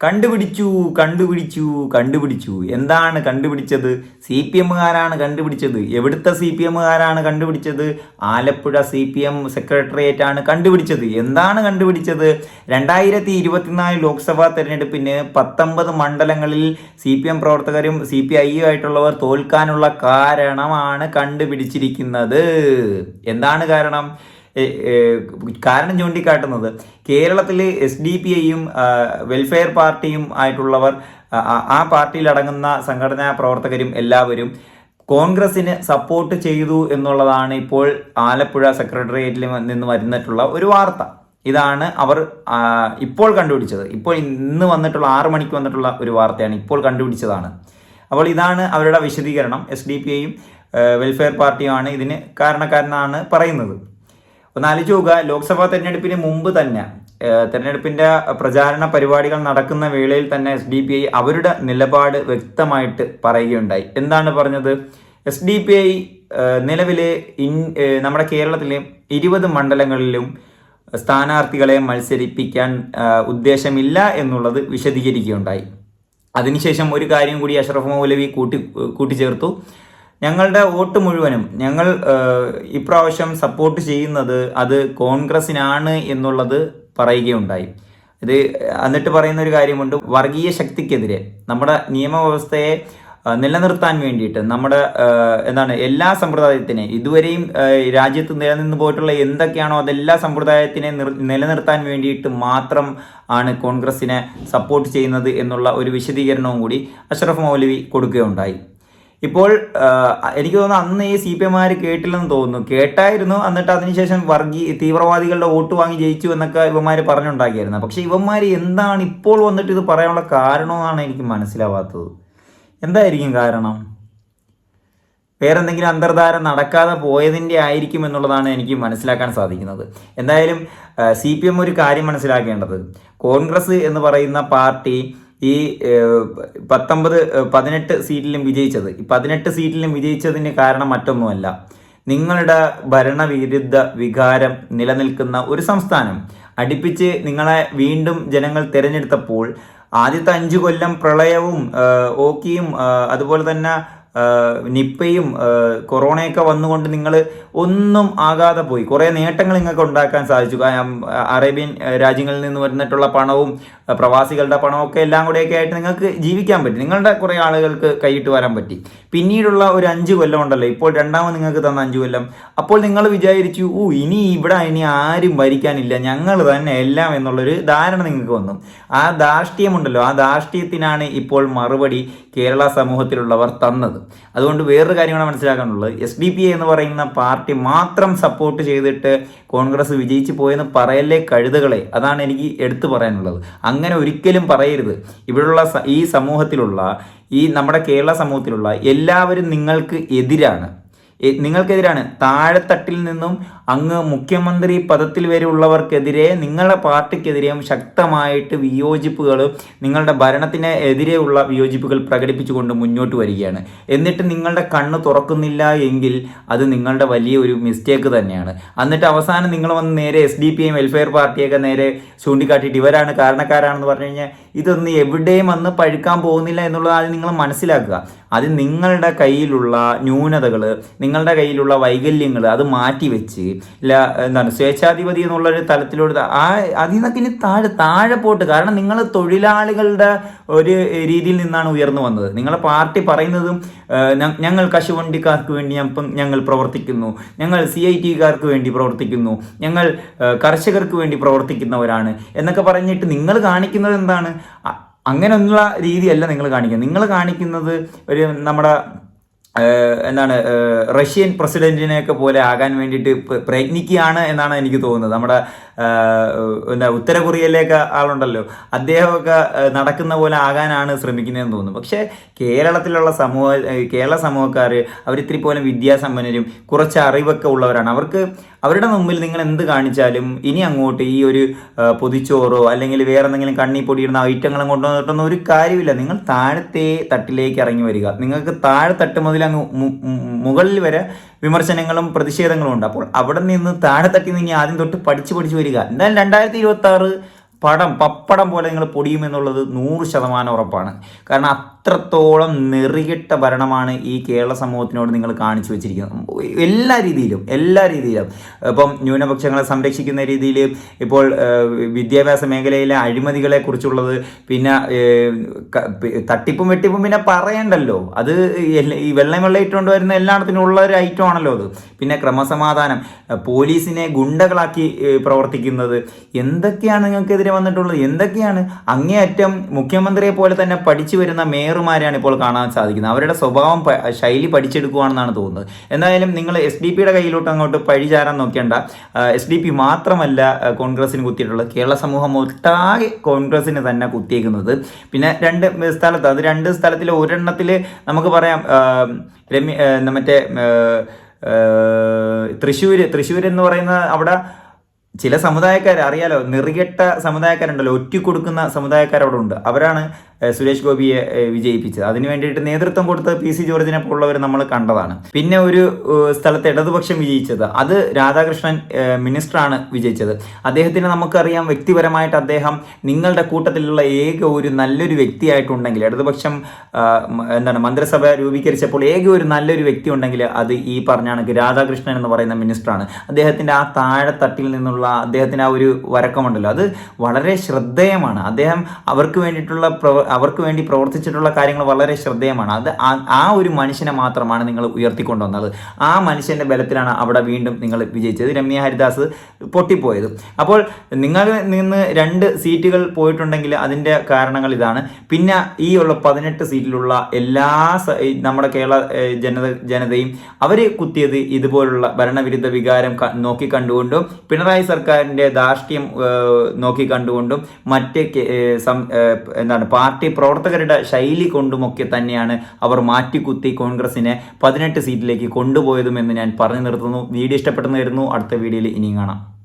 കണ്ടുപിടിച്ചു കണ്ടുപിടിച്ചു കണ്ടുപിടിച്ചു. എന്താണ് കണ്ടുപിടിച്ചത്? സി പി എമ്മുകാരാണ് കണ്ടുപിടിച്ചത്. എവിടുത്തെ സി പി എമ്മുകാരാണ് കണ്ടുപിടിച്ചത്? Alappuzha C P M secretariat ആണ് കണ്ടുപിടിച്ചത്. എന്താണ് കണ്ടുപിടിച്ചത്? രണ്ടായിരത്തി ഇരുപത്തിനാല് ലോക്സഭാ തെരഞ്ഞെടുപ്പിന് പത്തൊമ്പത് മണ്ഡലങ്ങളിൽ സി പി എം പ്രവർത്തകരും സി പി ഐ ആയിട്ടുള്ളവർ തോൽക്കാനുള്ള കാരണമാണ് കണ്ടുപിടിച്ചിരിക്കുന്നത്. എന്താണ് കാരണം? കാരണം ചൂണ്ടിക്കാട്ടുന്നത് കേരളത്തിൽ എസ് ഡി പി ഐയും വെൽഫെയർ പാർട്ടിയും ആയിട്ടുള്ളവർ ആ- അടങ്ങുന്ന സംഘടനാ പ്രവർത്തകരും എല്ലാവരും കോൺഗ്രസിന് സപ്പോർട്ട് ചെയ്തു എന്നുള്ളതാണ് ഇപ്പോൾ ആലപ്പുഴ സെക്രട്ടേറിയറ്റിൽ നിന്ന് വരുന്നിട്ടുള്ള ഒരു വാർത്ത. ഇതാണ് അവർ ഇപ്പോൾ കണ്ടുപിടിച്ചത്. ഇപ്പോൾ ഇന്ന് വന്നിട്ടുള്ള ആറ് മണിക്ക് വന്നിട്ടുള്ള ഒരു വാർത്തയാണ് ഇപ്പോൾ കണ്ടുപിടിച്ചതാണ്. അപ്പോൾ ഇതാണ് അവരുടെ വിശദീകരണം. എസ് ഡി പി ഐയും വെൽഫെയർ പാർട്ടിയുമാണ് ഇതിന് കാരണക്കാരനാണ് പറയുന്നത്. ഒന്ന് നാലിച്ച് നോക്കുക ലോക്സഭാ തെരഞ്ഞെടുപ്പിന് മുമ്പ് തന്നെ തെരഞ്ഞെടുപ്പിന്റെ പ്രചാരണ പരിപാടികൾ നടക്കുന്ന വേളയിൽ തന്നെ എസ് ഡി പി ഐ അവരുടെ നിലപാട് വ്യക്തമായിട്ട് പറയുകയുണ്ടായി. എന്താണ് പറഞ്ഞത്? എസ് ഡി പി ഐ നിലവിലെ ഇൻ നമ്മുടെ കേരളത്തിലെ ഇരുപത് മണ്ഡലങ്ങളിലും സ്ഥാനാർത്ഥികളെ മത്സരിപ്പിക്കാൻ ഉദ്ദേശമില്ല എന്നുള്ളത് വിശദീകരിക്കുകയുണ്ടായി. അതിനുശേഷം ഒരു കാര്യം കൂടി അഷ്റഫ് മൗലവി കൂട്ടി കൂട്ടിച്ചേർത്തു. ഞങ്ങളുടെ വോട്ട് മുഴുവനും ഞങ്ങൾ ഇപ്രാവശ്യം സപ്പോർട്ട് ചെയ്യുന്നത് അത് കോൺഗ്രസിനാണ് എന്നുള്ളത് പറയുകയുണ്ടായി. ഇത് എന്നിട്ട് പറയുന്ന ഒരു കാര്യമുണ്ട്. വർഗീയ ശക്തിക്കെതിരെ നമ്മുടെ നിയമവ്യവസ്ഥയെ നിലനിർത്താൻ വേണ്ടിയിട്ട് നമ്മുടെ എന്താണ് എല്ലാ സമ്പ്രദായത്തിനെ ഇതുവരെയും രാജ്യത്ത് നിലനിന്ന് പോയിട്ടുള്ള എന്തൊക്കെയാണോ അതെല്ലാ സമ്പ്രദായത്തിനെ നിലനിർത്താൻ വേണ്ടിയിട്ട് മാത്രം ആണ് കോൺഗ്രസിനെ സപ്പോർട്ട് ചെയ്യുന്നത് എന്നുള്ള ഒരു വിശദീകരണവും കൂടി അഷ്റഫ് മൗലവി കൊടുക്കുകയുണ്ടായി. ഇപ്പോൾ എനിക്ക് തോന്നുന്നു അന്ന് ഈ സി പി എമാർ കേട്ടില്ലെന്ന് തോന്നുന്നു. കേട്ടായിരുന്നു എന്നിട്ട് അതിനുശേഷം വർഗീ തീവ്രവാദികളുടെ വോട്ട് വാങ്ങി ജയിച്ചു എന്നൊക്കെ ഇവന്മാർ പറഞ്ഞുണ്ടാക്കിയായിരുന്നു. പക്ഷെ ഇവന്മാർ എന്താണ് ഇപ്പോൾ വന്നിട്ട് ഇത് പറയാനുള്ള കാരണമെന്നാണ് എനിക്ക് മനസ്സിലാവാത്തത്. എന്തായിരിക്കും കാരണം? വേറെ എന്തെങ്കിലും അന്തർധാര നടക്കാതെ പോയതിന്റെ ആയിരിക്കും എന്നുള്ളതാണ് എനിക്ക് മനസ്സിലാക്കാൻ സാധിക്കുന്നത്. എന്തായാലും സി ഒരു കാര്യം മനസ്സിലാക്കേണ്ടത്. കോൺഗ്രസ് എന്ന് പറയുന്ന പാർട്ടി ഈ പത്തൊമ്പത് പതിനെട്ട് സീറ്റിലും വിജയിച്ചത്. ഈ പതിനെട്ട് സീറ്റിലും വിജയിച്ചതിന് കാരണം മറ്റൊന്നുമല്ല. നിങ്ങളുടെ ഭരണവിരുദ്ധ വികാരം നിലനിൽക്കുന്ന ഒരു സംസ്ഥാനം അടുപ്പിച്ച് നിങ്ങളെ വീണ്ടും ജനങ്ങൾ തിരഞ്ഞെടുത്തപ്പോൾ ആദ്യത്തെ അഞ്ചു കൊല്ലം പ്രളയവും ഓക്കിയും അതുപോലെ തന്നെ നിപ്പയും കൊറോണയൊക്കെ വന്നുകൊണ്ട് നിങ്ങൾ ഒന്നും ആകാതെ പോയി. കുറേ നേട്ടങ്ങൾ നിങ്ങൾക്ക് ഉണ്ടാക്കാൻ സാധിച്ചു. അറേബ്യൻ രാജ്യങ്ങളിൽ നിന്ന് വന്നിട്ടുള്ള പണവും പ്രവാസികളുടെ പണമൊക്കെ എല്ലാം കൂടെയൊക്കെ ആയിട്ട് നിങ്ങൾക്ക് ജീവിക്കാൻ പറ്റി. നിങ്ങളുടെ കുറേ ആളുകൾക്ക് കൈയിട്ട് വരാൻ പറ്റി. പിന്നീടുള്ള ഒരു അഞ്ച് കൊല്ലം ഉണ്ടല്ലോ. ഇപ്പോൾ രണ്ടാമത് നിങ്ങൾക്ക് തന്ന അഞ്ച് കൊല്ലം. അപ്പോൾ നിങ്ങൾ വിചാരിച്ചു ഓ ഇനി ഇവിടെ ഇനി ആരും ഭരിക്കാനില്ല. ഞങ്ങൾ തന്നെ എല്ലാം എന്നുള്ളൊരു ധാരണ നിങ്ങൾക്ക് വന്നു. ആ ധാർഷ്ട്യമുണ്ടല്ലോ. ആ ധാർഷ്ട്യത്തിനാണ് ഇപ്പോൾ മറുപടി കേരള സമൂഹത്തിലുള്ളവർ തന്നത്. അതുകൊണ്ട് വേറൊരു കാര്യമാണ് മനസ്സിലാക്കാനുള്ളത്. എസ് ഡി പി എന്ന് പറയുന്ന പാർട്ടി മാത്രം സപ്പോർട്ട് ചെയ്തിട്ട് കോൺഗ്രസ് വിജയിച്ചു പോയെന്ന് പറയല്ലേ കഴുതുകളെ? അതാണ് എനിക്ക് എടുത്തു പറയാനുള്ളത്. അങ്ങനെ ഒരിക്കലും പറയരുത്. ഇവിടെയുള്ള ഈ സമൂഹത്തിലുള്ള ഈ നമ്മുടെ കേരള സമൂഹത്തിലുള്ള എല്ലാവരും നിങ്ങൾക്ക് എതിരാണ്. നിങ്ങൾക്കെതിരാണ്. താഴെത്തട്ടിൽ നിന്നും അങ്ങ് മുഖ്യമന്ത്രി പദത്തിൽ വരെ ഉള്ളവർക്കെതിരെ നിങ്ങളുടെ പാർട്ടിക്കെതിരെയും ശക്തമായിട്ട് വിയോജിപ്പുകൾ നിങ്ങളുടെ ഭരണത്തിന് എതിരെയുള്ള വിയോജിപ്പുകൾ പ്രകടിപ്പിച്ചുകൊണ്ട് മുന്നോട്ട് വരികയാണ്. എന്നിട്ട് നിങ്ങളുടെ കണ്ണ് തുറക്കുന്നില്ല എങ്കിൽ അത് നിങ്ങളുടെ വലിയ ഒരു മിസ്റ്റേക്ക് തന്നെയാണ്. എന്നിട്ട് അവസാനം നിങ്ങൾ വന്ന് നേരെ S D P M welfare പാർട്ടിയൊക്കെ നേരെ ചൂണ്ടിക്കാട്ടിയിട്ട് ഇവരാണ് കാരണക്കാരാണെന്ന് പറഞ്ഞു കഴിഞ്ഞാൽ ഇതൊന്നും എവിടെയും വന്ന് പഴുക്കാൻ പോകുന്നില്ല എന്നുള്ളത് ആദ്യം നിങ്ങൾ മനസ്സിലാക്കുക. അത് നിങ്ങളുടെ കയ്യിലുള്ള ന്യൂനതകൾ നിങ്ങളുടെ കയ്യിലുള്ള വൈകല്യങ്ങൾ അത് മാറ്റി വെച്ച് ഇല്ല എന്താണ് സ്വേച്ഛാധിപതി എന്നുള്ളൊരു തലത്തിലൂടെ ആ അതിൽ നിന്നൊക്കെ ഇനി താഴെ താഴെ പോട്ട്. കാരണം നിങ്ങൾ തൊഴിലാളികളുടെ ഒരു രീതിയിൽ നിന്നാണ് ഉയർന്നു വന്നത്. നിങ്ങളെ പാർട്ടി പറയുന്നതും ഞങ്ങൾ കശുവണ്ടിക്കാർക്ക് വേണ്ടി ഞങ്ങൾ പ്രവർത്തിക്കുന്നു. ഞങ്ങൾ സി ഐ ടിക്കാർക്ക് വേണ്ടി പ്രവർത്തിക്കുന്നു. ഞങ്ങൾ കർഷകർക്ക് വേണ്ടി പ്രവർത്തിക്കുന്നവരാണ്. എന്നൊക്കെ പറഞ്ഞിട്ട് നിങ്ങൾ കാണിക്കുന്നത് എന്താണ്? അങ്ങനെയുള്ള രീതിയല്ല നിങ്ങൾ കാണിക്കുന്നത്. നിങ്ങൾ കാണിക്കുന്നത് ഒരു നമ്മുടെ എന്താണ് റഷ്യൻ പ്രസിഡന്റിനെയൊക്കെ പോലെ ആകാൻ വേണ്ടിയിട്ട് പ്ര- പ്രയത്നിക്കുകയാണ് എന്നാണ് എനിക്ക് തോന്നുന്നത്. നമ്മുടെ എന്താ ഉത്തര കൊറിയയിലേക്ക് ആളുണ്ടല്ലോ. അദ്ദേഹമൊക്കെ നടക്കുന്ന പോലെ ആകാനാണ് ശ്രമിക്കുന്നതെന്ന് തോന്നുന്നു. പക്ഷേ കേരളത്തിലുള്ള സമൂഹ കേരള സമൂഹക്കാർ അവരിത്തിരി പോലും വിദ്യാസമ്പന്നരും കുറച്ച് അറിവൊക്കെ ഉള്ളവരാണ്. അവർക്ക് അവരുടെ മുമ്പിൽ നിങ്ങൾ എന്ത് കാണിച്ചാലും ഇനി അങ്ങോട്ട് ഈ ഒരു പൊതിച്ചോറോ അല്ലെങ്കിൽ വേറെ എന്തെങ്കിലും കണ്ണി പൊടിയിടുന്ന ഐറ്റങ്ങളും കൊണ്ടുവന്നിട്ടൊന്നും ഒരു കാര്യമില്ല. നിങ്ങൾ താഴത്തെ തട്ടിലേക്ക് ഇറങ്ങി വരിക. നിങ്ങൾക്ക് താഴെ തട്ട് മുതൽ അങ്ങ് മുകളിൽ വരെ വിമർശനങ്ങളും പ്രതിഷേധങ്ങളും ഉണ്ട്. അപ്പോൾ അവിടെ നിന്ന് താഴെ തട്ടി നിന്ന് ആദ്യം തൊട്ട് പഠിച്ച് പഠിച്ച് വരിക. എന്തായാലും രണ്ടായിരത്തി ഇരുപത്തി പടം പപ്പടം പോലെ നിങ്ങൾ പൊടിയുമെന്നുള്ളത് നൂറ് ശതമാനം ഉറപ്പാണ്. കാരണം അത്രത്തോളം നെറികെട്ട ഭരണമാണ് ഈ കേരള സമൂഹത്തിനോട് നിങ്ങൾ കാണിച്ചു വെച്ചിരിക്കുന്നത്? എല്ലാ രീതിയിലും എല്ലാ രീതിയിലും. ഇപ്പം ന്യൂനപക്ഷങ്ങളെ സംരക്ഷിക്കുന്ന രീതിയിൽ ഇപ്പോൾ വിദ്യാഭ്യാസ മേഖലയിലെ അഴിമതികളെ കുറിച്ചുള്ളത് പിന്നെ തട്ടിപ്പും വെട്ടിപ്പും പിന്നെ പറയണ്ടല്ലോ. അത് ഈ വെള്ളം വെള്ളം ഇട്ടുകൊണ്ട് വരുന്ന എല്ലായിടത്തിനും ഉള്ള ഒരു ഐറ്റം ആണല്ലോ അത്. പിന്നെ ക്രമസമാധാനം പോലീസിനെ ഗുണ്ടകളാക്കി പ്രവർത്തിക്കുന്നത്. എന്തൊക്കെയാണ് നിങ്ങൾക്കെതിരെ വന്നിട്ടുള്ളത്? എന്തൊക്കെയാണ് അങ്ങേയറ്റം മുഖ്യമന്ത്രിയെ പോലെ തന്നെ പഠിച്ചു വരുന്ന മേയർമാരെയാണ് ഇപ്പോൾ കാണാൻ സാധിക്കുന്നത്. അവരുടെ സ്വഭാവം ശൈലി പഠിച്ചെടുക്കുകയാണെന്നാണ് തോന്നുന്നത്. എന്തായാലും നിങ്ങൾ എസ് ഡി പിയുടെ കയ്യിലോട്ട് അങ്ങോട്ട് പഴിചാരാൻ നോക്കേണ്ട എസ് ഡി പി മാത്രമല്ല കോൺഗ്രസിന് കുത്തിയിട്ടുള്ളത്. കേരള സമൂഹം ഒട്ടാകെ കോൺഗ്രസിന് തന്നെ കുത്തിയേക്കുന്നത്. പിന്നെ രണ്ട് സ്ഥലത്ത് അത് രണ്ട് സ്ഥലത്തിൽ ഒരെണ്ണത്തിൽ നമുക്ക് പറയാം രമ്യ മറ്റേ തൃശ്ശൂർ തൃശ്ശൂർ എന്ന് പറയുന്ന അവിടെ ചില സമുദായക്കാർ അറിയാലോ നെറികെട്ട സമുദായക്കാരുണ്ടല്ലോ കൊടുക്കുന്ന സമുദായക്കാർ അവിടെ ഉണ്ട് അവരാണ് സുരേഷ് ഗോപിയെ വിജയിപ്പിച്ചത്. അതിന് വേണ്ടിയിട്ട് നേതൃത്വം കൊടുത്ത പി സി ജോർജിനെ പോലുള്ളവർ നമ്മൾ കണ്ടതാണ്. പിന്നെ ഒരു സ്ഥലത്ത് ഇടതുപക്ഷം വിജയിച്ചത്. അത് രാധാകൃഷ്ണൻ മിനിസ്റ്ററാണ് വിജയിച്ചത്. അദ്ദേഹത്തിന് നമുക്കറിയാം വ്യക്തിപരമായിട്ട് അദ്ദേഹം നിങ്ങളുടെ കൂട്ടത്തിലുള്ള ഏക ഒരു നല്ലൊരു വ്യക്തിയായിട്ടുണ്ടെങ്കിൽ ഇടതുപക്ഷം എന്താണ് മന്ത്രിസഭ രൂപീകരിച്ചപ്പോൾ ഏക ഒരു നല്ലൊരു വ്യക്തി ഉണ്ടെങ്കിൽ അത് ഈ പറഞ്ഞ രാധാകൃഷ്ണൻ എന്ന് പറയുന്ന മിനിസ്റ്ററാണ്. അദ്ദേഹത്തിന്റെ ആ താഴെത്തട്ടിൽ നിന്നുള്ള അദ്ദേഹത്തിന് ആ ഒരു വരക്കമുണ്ടല്ലോ അത് വളരെ ശ്രദ്ധേയമാണ്. അദ്ദേഹം അവർക്ക് വേണ്ടിയിട്ടുള്ള പ്രവ അവർക്ക് വേണ്ടി പ്രവർത്തിച്ചിട്ടുള്ള കാര്യങ്ങൾ വളരെ ശ്രദ്ധേയമാണ്. അത് ആ- ഒരു മനുഷ്യനെ മാത്രമാണ് നിങ്ങൾ ഉയർത്തിക്കൊണ്ടുവന്നത്. ആ മനുഷ്യന്റെ ബലത്തിലാണ് അവിടെ വീണ്ടും നിങ്ങൾ വിജയിച്ചത്. രമ്യ ഹരിദാസ് പൊട്ടിപ്പോയത്. അപ്പോൾ നിങ്ങൾ നിന്ന് രണ്ട് സീറ്റുകൾ പോയിട്ടുണ്ടെങ്കിൽ അതിന്റെ കാരണങ്ങൾ ഇതാണ്. പിന്നെ ഈ ഉള്ള പതിനെട്ട് സീറ്റിലുള്ള എല്ലാ നമ്മുടെ കേരള ജനത ജനതയും അവർ കുത്തിയത് ഇതുപോലുള്ള ഭരണവിരുദ്ധ വികാരം നോക്കി കണ്ടുകൊണ്ടും പിണറായി സർക്കാരിന്റെ ധാർഷ്ട്യം നോക്കിക്കണ്ടുകൊണ്ടും നോക്കി കണ്ടുകൊണ്ടും മറ്റ് എന്താണ് പാർട്ടി പ്രവർത്തകരുടെ ശൈലി കൊണ്ടുമൊക്കെ തന്നെയാണ് അവർ മാറ്റിക്കുത്തി കോൺഗ്രസിനെ പതിനെട്ട് സീറ്റിലേക്ക് കൊണ്ടുപോയതും എന്ന് ഞാൻ പറഞ്ഞു നിർത്തുന്നു. വീഡിയോ ഇഷ്ടപ്പെട്ടെന്ന് വരുന്നു അടുത്ത വീഡിയോയിൽ ഇനിയും കാണാം.